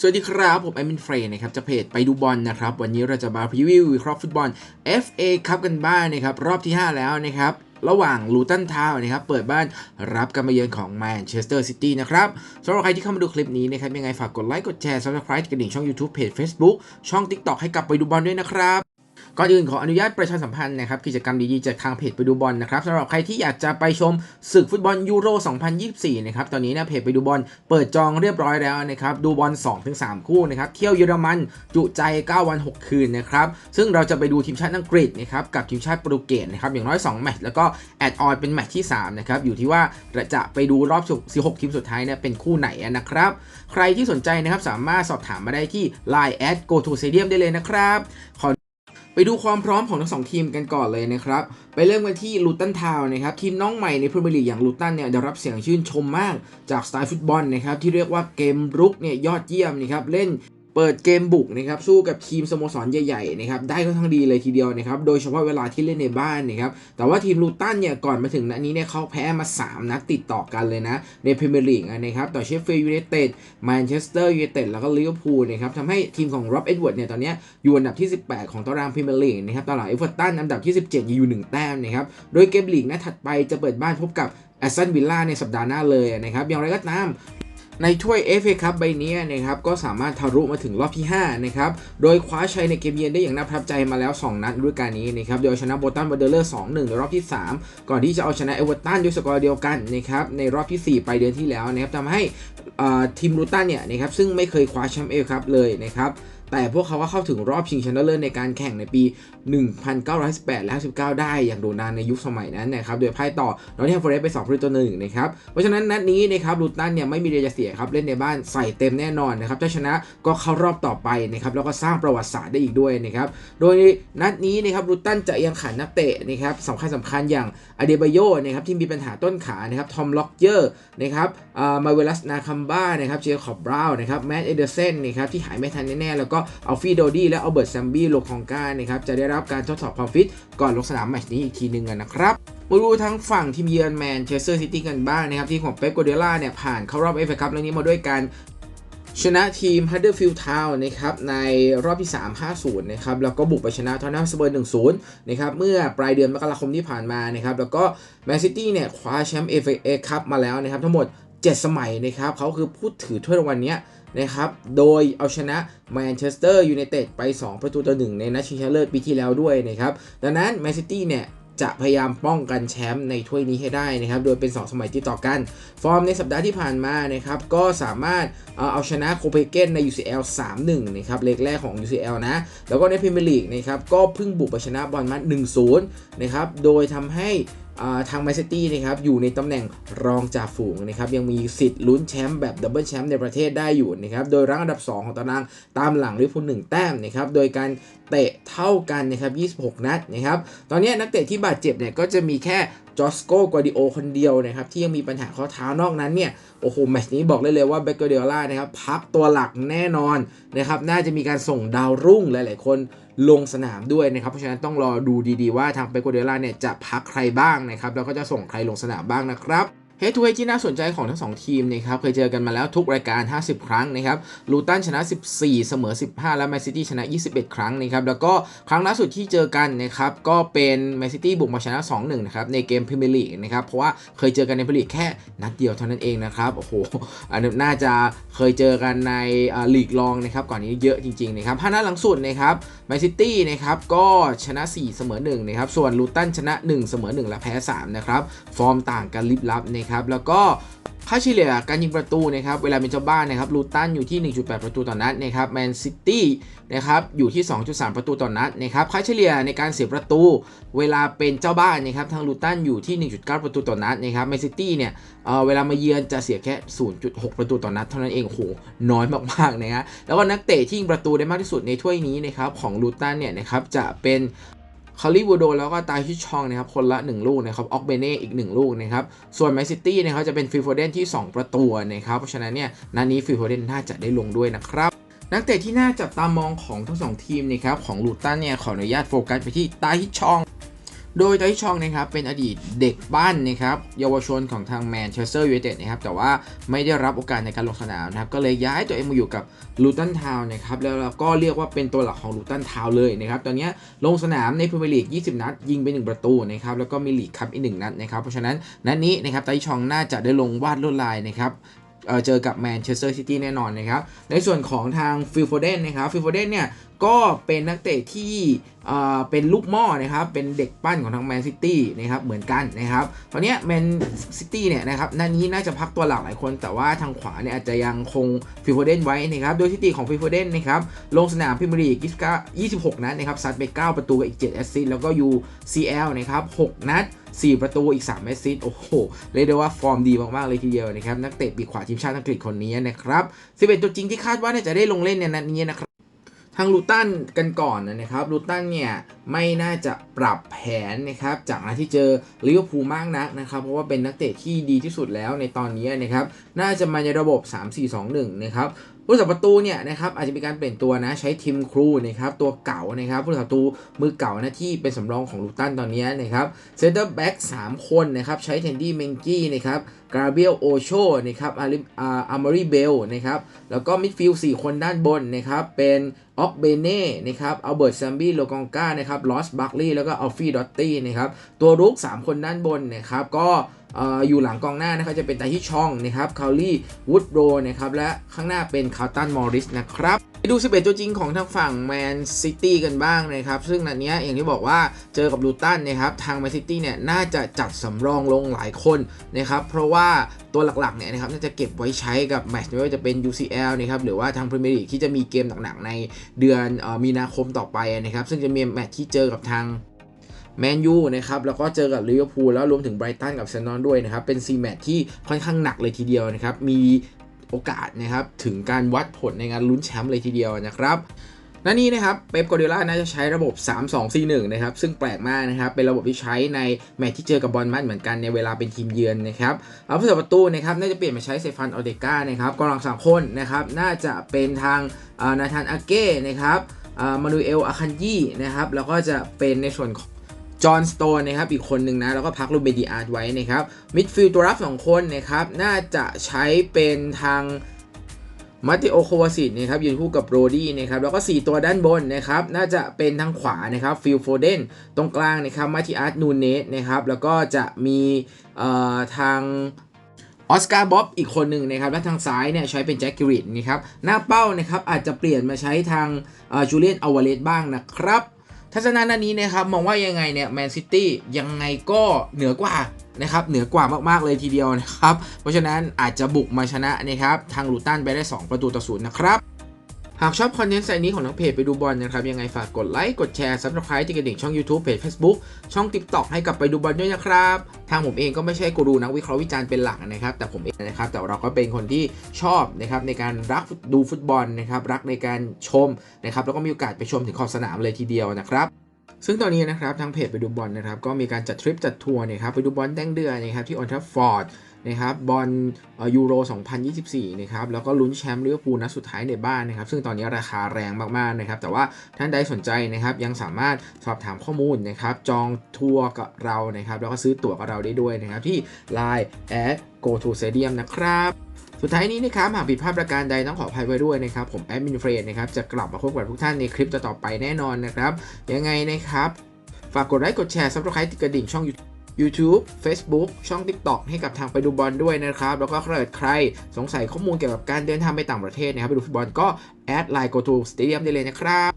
สวัสดีครับ ผมแอมินเฟรนนะครับจะเพจไปดูบอลนะครับ วันนี้เราจะมาพรีวิววิเคราะห์ฟุตบอล FA ครับกันบ้างนะครับ รอบที่ 5 แล้วนะครับ ระหว่างลูตันทาวน์นะครับ เปิดบ้านรับการมาเยือนของแมนเชสเตอร์ซิตี้นะครับสำหรับใครที่เข้ามาดูคลิปนี้นะครับ ยังไงฝากกดไลค์กดแชร์ subscribe กระดิ่งช่อง YouTube เพจ Facebook ช่อง TikTok ให้กลับไปดูบอลด้วยนะครับ ก่อนอื่นขออนุญาตประชาสัมพันธ์นะครับกิจกรรมดีๆจากทางเพจไปดูบอลนะครับสำหรับใครที่อยากจะไปชมศึกฟุตบอลยูโร 2024 นะครับตอนนี้นะเพจไปดูบอลเปิดจองเรียบร้อยแล้วนะครับดูบอล 2-3 คู่นะครับเที่ยวเยอรมันจุใจ 9 วัน 6 คืนนะครับซึ่งเราจะไปดูทีมชาติอังกฤษนะครับกับทีมชาติโปรตุเกสนะครับอย่างน้อย 2 แมตช์แล้วก็แอดออนเป็นแมตช์ที่3นะครับอยู่ที่ว่าจะไปดูรอบ 16 ทีมสุดท้ายเนี่ยเป็นคู่ไหนนะครับใครที่สนใจนะครับสามารถสอบถามมาได้ที่ Line at go to stadium ได้เลยนะครับขอ ไปดูความพร้อมของทั้งสองทีมกันก่อนเลยนะครับ ไปเริ่มกันที่ลูตันทาวน์นะครับ ทีมน้องใหม่ในพรีเมียร์ลีกอย่างลูตันเนี่ยได้รับเสียงชื่นชมมากจากสไตล์ฟุตบอลนะครับ ที่เรียกว่าเกมรุกเนี่ยยอดเยี่ยมนะครับ เล่น เปิดเกมบุกนะครับสู้กับทีมสโมสรใหญ่ๆนะครับได้ค่อนข้างดีเลยทีเดียวนะครับโดยเฉพาะเวลาที่เล่นในบ้านนะครับแต่ว่าทีมลูตันเนี่ยก่อนมาถึงนัดนี้เนี่ยเขาแพ้มา 3 นัดติดต่อกันเลยนะในพรีเมียร์ลีกนะครับต่อเชฟฟิลด์ยูไนเต็ดแมนเชสเตอร์ยูไนเต็ดแล้วก็ลิเวอร์พูลนะครับทำให้ทีมของร็อบเอ็ดเวิร์ดเนี่ยตอนนี้อยู่อันดับที่ 18 ของตารางพรีเมียร์ลีกนะครับตารางเอเวอร์ตันอันดับที่ 17อยู่1แต้มนะครับโดยเกมลีกนัดถัดไปจะเปิดบ้านพบกับแอสตันวิลล่าในสัปดาห์หน้าเลยนะครับอย่างไรก็ตาม ในถ้วย FA ครับใบนี้นะครับก็สามารถทะลุมาถึงรอบที่5นะครับโดยคว้าชัยในเกมเยือนได้อย่างน่าประทับใจมาแล้ว 2 นัดด้วยการนี้นะครับโดยชนะโบตันบันเดอร์เลอร์2-1 ในรอบที่ 3 ก่อนที่จะเอาชนะเอเวอร์ตันด้วยสกอร์เดียวกันนะครับในรอบที่ 4 ไปเดือนที่แล้วนะครับทำให้ทีมรูตันเนี่ยนะครับซึ่งไม่เคยคว้าแชมป์เอฟครับเลยนะครับแต่พวกเขาก็เข้าถึงรอบชิงชนะเลิศในการแข่งในปี 1918 และ 19 ได้อย่างโด่งดังในยุคสมัยนั้นนะครับ โดยพ่ายต่อนอตติงแฮมฟอเรสต์ไป2ประตูต่อหนึ่งนะครับ เพราะฉะนั้นนัดนี้นะครับลูตันเนี่ยไม่มีเรียจะเสียครับ เล่นในบ้านใส่เต็มแน่นอนนะครับถ้าชนะก็เข้ารอบต่อไปนะครับ แล้วก็สร้างประวัติศาสตร์ได้อีกด้วยนะครับ โดยนัดนี้นะครับลูตันจะยังขันนักเตะนะครับสำคัญสำคัญอย่างอเดบาโยนะครับที่มีปัญหาต้นขานะครับทอมล็อกเยอร์นะครับมาเวลัสนาคัมบ้านะครับเจคอบบราวน์นะครับแมตต์เอเดอร์เซนนะครับที่หายไม่ทันแน่ๆแล้วก็เอัลฟีโดดี้และเอัลเบิร์ตแซมบี้โลคองกานะครับจะได้รับการทดสอบความฟิตก่อนลงสนามแมตช์นี้อีกทีหนึ่งกันนะครับมาดูทั้งฝั่งทีมเยือนแมนเชสเตอร์ซิตี้กันบ้างนะครับที่ของเป๊ปกัวเดล่าเนี่ยผ่านเข้ารอบเอฟเอคัพเรื่องนี้มาด้วยการชนะทีม Huddersfield Town นะครับในรอบที่ 3 5-0 นะครับแล้วก็บุกไปชนะทอนนัมสเปอร์1-0 นะครับเมื่อปลายเดือนมกราคมที่ผ่านมานะครับแล้วก็แมนซิตี้เนี่ยคว้าแชมป์ FA คัพมาแล้วนะครับทั้งหมด 7 สมัยนะครับเขาคือผู้ถือถ้วยรางวัลเนี้ย นะครับ โดยเอาชนะแมนเชสเตอร์ยูไนเต็ดไป 2 ประตูต่อ1ในนัดชิงชนะเลิศปีที่แล้วด้วยนะครับ ดังนั้นแมนซิตี้เนี่ยจะพยายามป้องกันแชมป์ในถ้วยนี้ให้ได้นะครับ โดยเป็น 2 สมัยที่ต่อกัน ฟอร์มในสัปดาห์ที่ผ่านมานะครับ ก็สามารถเอาชนะโคเปนเกนใน UCL 3-1 นะครับ เลกแรกของ UCL นะ แล้วก็ในพรีเมียร์ลีกนะครับ ก็เพิ่งบุกไปชนะบอลมัด1-0 นะครับ โดยทำให้ ทางแมนซิตี้นะครับอยู่ในตำแหน่งรองจ่าฝูงนะครับยังมีสิทธิ์ลุ้นแชมป์แบบดับเบิลแชมป์ในประเทศได้อยู่นะครับโดยรั้งอันดับ 2 ของตารางตามหลังลิเวอร์พูล1แต้มนะครับโดยการเตะเท่ากันนะครับ26 นัดนะครับตอนนี้นักเตะที่บาดเจ็บเนี่ยก็จะมีแค่ จอสโกกวาดิโอคนเดียวนะครับที่ยังมีปัญหาข้อเท้านอกนั้นเนี่ยโอ้โหแมตช์นี้บอกเลยเลยว่าเบเกอร์เดล่านะครับพักตัวหลักแน่นอนนะครับน่าจะมีการส่งดาวรุ่งหลาย ๆ คนลงสนามด้วยนะครับเพราะฉะนั้นต้องรอดูดีๆ ว่าทางเบเกเดล่าเนี่ยจะพักใครบ้างนะครับแล้วก็จะส่งใครลงสนามบ้างนะครับ เฮดทูเฮดที่น่าสนใจของทั้ง 2 ทีมนะครับเคยเจอกันมาแล้วทุกรายการ 50 ครั้งนะครับลูตันชนะ 14 เสมอ 15 และแมนซิตี้ชนะ 21 ครั้งนะครับแล้วก็ครั้งล่าสุดที่เจอกันนะครับก็เป็นแมนซิตี้บุกมาชนะ 2-1 นะครับในเกมพรีเมียร์ลีกนะครับเพราะว่าเคยเจอกันในพรีเมียร์ลีกแค่นัดเดียวเท่านั้นเองนะครับโอ้โหอันนี้น่าจะเคยเจอกันในลีกรองนะครับก่อนนี้เยอะจริงๆนะครับห้านัดหลังสุดนะครับแมนซิตี้นะครับก็ชนะ 4 เสมอ1นะครับส่วนลูตันชนะ 1 เสมอ1 และแพ้3นะครับฟอร์มต่างกันลิบลับนะครับแล้วก็ค่าเฉลี่ยการยิงประตูนะครับเวลาเป็นเจ้าบ้านนะครับลูตันอยู่ที่ 1.8 ประตูต่อนัดนะครับแมนซิตี้นะครับอยู่ที่ 2.3 ประตูต่อนัดนะครับค่าเฉลี่ยในการเสียประตู เวลาเป็นเจ้าบ้านนะครับทางลูตันอยู่ที่ 1.9 ประตูต่อนัดนะครับแมนซิตี้เนี่ยเเวลามาเยือนจะเสียแค่ 0.6 ประตูต่อนัดเท่านั้นเองโอ้โหน้อยมากๆนะฮะแล้วก็นักเตะที่ยิงประตูได้มากที่สุดในถ้วยนี้นะครับของลูตันเนี่ยนะครับจะเป็น คาริวูโดแล้วก็ตาชิชองนะครับคนละ 1 ลูกนะครับออกเบเน่อีก 1 ลูกนะครับส่วนแมนซิตี้นะครับจะเป็นฟิลโฟเดนที่ 2 ประตูนะครับเพราะฉะนั้นเนี่ยนัดนี้ฟิลโฟเดนน่าจะได้ลงด้วยนะครับนักเตะที่น่าจับตามองของทั้งสองทีมนะครับของลูตันเนี่ยขออนุญาตโฟกัสไปที่ตาฮิชอง โดยไทชองนะครับเป็นอดีตเด็กบ้านนะครับเยาวชนของทางแมนเชสเตอร์ยูไนเต็ดนะครับแต่ว่าไม่ได้รับโอกาสในการลงสนามนะครับก็เลยย้ายตัวเองมาอยู่กับลูตันทาวน์นะครับแล้วเราก็เรียกว่าเป็นตัวหลักของลูตันทาวน์เลยนะครับตอนนี้ลงสนามในพรีเมียร์ลีก 20 นัด ยิงไป 1 ประตูนะครับแล้วก็มีลีกคัพอีก 1 นัดนะครับเพราะฉะนั้นนัดนี้นะครับไทชองน่าจะได้ลงวาดลวดลายนะครับ เจอกับแมนเชสเตอร์ซิตี้แน่นอนนะครับ ในส่วนของทางฟิลโฟเดนนะครับฟิลโฟเดนเนี่ยก็เป็นนักเตะที่เออเป็นลูกหม้อนะครับ เป็นเด็กปั้นของทางแมนซิตี้นะครับ เหมือนกันนะครับ ตอนนี้แมนซิตี้เนี่ยนะครับนัดนี้น่าจะพักตัวหลักหลายคน แต่ว่าทางขวาเนี่ยอาจจะยังคงฟิลโฟเดนไว้นะครับ โดยสถิติของฟิลโฟเดนนะครับ ลงสนามพรีเมียร์ลีก29 26 นัดนะครับ ซัดไป 9 ประตูกับอีก 7 แอสซิสต์ แล้วก็ UCL นะครับ 6 นัด 4 ประตูอีก 3แอสซิสต์โอ้โห เรียกได้ว่าฟอร์มดีมากๆเลยทีเดียวนะครับ นักเตะปีกขวาทีมชาติอังกฤษคนนี้นะครับ 11 ตัวจริงที่คาดว่าน่าจะได้ลงเล่นในนัดนี้นะครับทางลูตันกันก่อนนะครับลูตันเนี่ยไม่น่าจะปรับแผนนะครับจากนัดที่เจอลิเวอร์พูลมากนักนะครับ เพราะว่าเป็นนักเตะที่ดีที่สุดแล้วในตอนนี้นะครับ น่าจะมาในระบบ 3-4-2-1 นะครับ ผู้สับประตูเนี่ยนะครับอาจจะมีการเปลี่ยนตัวนะใช้ทีมครูนะครับตัวเก่านะครับผู้สับประตูมือเก่านะที่เป็นสำรองของลูตันตอนนี้นะครับเซนเตอร์แบ็ก3คนนะครับใช้เทนดี้เมงกี้นะครับกราเบียลโอโชนะครับอาริอามารีเบลนะครับแล้วก็มิดฟิลด์4คนด้านบนนะครับเป็นออกเบเน่นะครับอัลเบิร์ตซัมบี้โลกองกานะครับลอสบัคลีแล้วก็อัลฟี่ดอตตี้นะครับตัวรุก 3 คนด้านบนนะครับก็ อยู่หลังกองหน้านะครับจะเป็นไตที่ช่องนะครับคาลี่วูดโรนะครับและข้างหน้าเป็นคาร์ตันมอริสนะครับไปดู 11 ตัวจริงของทางฝั่งแมนซิตี้กันบ้างนะครับ ซึ่งนัดนี้อย่างที่บอกว่าเจอกับลูตันนะครับ ทางแมนซิตี้เนี่ยน่าจะจัดสำรองลงหลายคนนะครับ เพราะว่าตัวหลักๆเนี่ยนะครับน่าจะเก็บไว้ใช้กับแมตช์ไม่ว่าจะเป็น UCL นะครับ หรือว่าทางพรีเมียร์ลีกที่จะมีเกมหนักๆในเดือนออมีนาคมต่อไปนะครับ ซึ่งจะมีแมตช์ที่เจอกับทาง แมนยูนะครับแล้วก็เจอกับลิเวอร์พูลแล้วรวมถึงไบรตันกับเซนนอนด้วยนะครับเป็นซีแมตที่ค่อนข้างหนักเลยทีเดียวนะครับมีโอกาสนะครับถึงการวัดผลในงานลุ้นแชมป์เลยทีเดียวนะครับและนี่นะครับเป๊ปกอร์ดิล่าน่าจะใช้ระบบ 3-2-4-1 นะครับ ซึ่งแปลกมากนะครับ เป็นระบบที่ใช้ในแมตช์ที่เจอกับบอลมัดเหมือนกันในเวลาเป็นทีมเยือนนะครับเอาผู้สับประตูนะครับน่าจะเปลี่ยนมาใช้เซฟันออเดก้านะครับกองหลังสามคนนะครับ น่าจะเป็นทางนาธานอาเก้นะครับมานูเอลอาคันยีนะครับ แล้วก็จะเป็นในส่วนของ จอห์นสโตนนะครับอีกคนหนึ่งนะ แล้วก็พักลูเบดีอาร์ตไว้นะครับมิดฟิลด์ตัวรับ 2 คนนะครับ น่าจะใช้เป็นทางมาติโอโควาสิตนะครับยืนคู่กับโรดี้นะครับแล้วก็ 4 ตัวด้านบนนะครับน่าจะเป็นทางขวานะครับฟิลโฟเดนตรงกลางนะครับมาติอาร์ตนูเนสนะครับแล้วก็จะมีเอ่อทางออสการ์บ๊อบอีกคนหนึ่งนะครับ และทางซ้ายเนี่ยใช้เป็นแจ็คกิริตนะครับ หน้าเป้านะครับอาจจะเปลี่ยนมาใช้ทางจูเลียนอวาเลสบ้างนะครับ ทัศนะนันนี้นะครับมองว่ายังไงเนี่ยแมนซิตี้ยังไงก็เหนือกว่านะครับเหนือกว่ามากๆเลยทีเดียวนะครับ เพราะฉะนั้นอาจจะบุกมาชนะนะครับทางลูตันไปได้ 2 ประตูต่อศูนย์นะครับ หากชอบคอนเทนต์ไซนี้ของทั้งเพจไปดูบอลนะครับ ยังไงฝากกดไลค์ กดแชร์ subscribe ที่กระดิ่งช่อง YouTube เพจ Facebook ช่อง TikTok ให้กับไปดูบอลด้วยนะครับ ทางผมเองก็ไม่ใช่กูรูนักวิเคราะห์วิจารณ์เป็นหลักนะครับ แต่ผมเองนะครับ แต่เราก็เป็นคนที่ชอบนะครับในการรักดูฟุตบอลนะครับ รักในการชมนะครับ แล้วก็มีโอกาสไปชมถึงขอบสนามเลยทีเดียวนะครับซึ่งตอนนี้นะครับทางเพจไปดูบอลนะครับก็มีการจัดทริปจัดทัวร์นะครับไปดูบอลแดงเดือนนะครับที่ออนทัฟฟอร์ด นะครับบอลยูโร 2024 นะครับแล้วก็ลุ้นแชมป์ลิเวอร์พูลนัดสุดท้ายในบ้านนะครับซึ่งตอนนี้ราคาแรงมากๆนะครับแต่ว่าท่านใดสนใจนะครับยังสามารถสอบถามข้อมูลนะครับจองทัวร์กับเรานะครับแล้วก็ซื้อตั๋วกับเราได้ด้วยนะครับที่ Line at go to stadium นะครับสุดท้ายนี้นะครับหากผิดพลาดประการใดต้องขออภัยไว้ด้วยนะครับ ผมแอดมินเฟรนนะครับจะกลับมาพบกับทุกท่านในคลิปต่อๆไปแน่นอนนะครับ ยังไงนะครับ ฝากกดไลค์กดแชร์ซับสไครต์ติดกระดิ่งช่อง YouTube Facebook ช่อง TikTok ให้กับทางไปดูบอลด้วยนะครับ แล้วก็ใครใครสงสัยข้อมูลเกี่ยวกับการเดินทางไปต่างประเทศนะครับ ไปดูฟุตบอลก็แอดไลน์ go to stadium ได้เลยนะครับ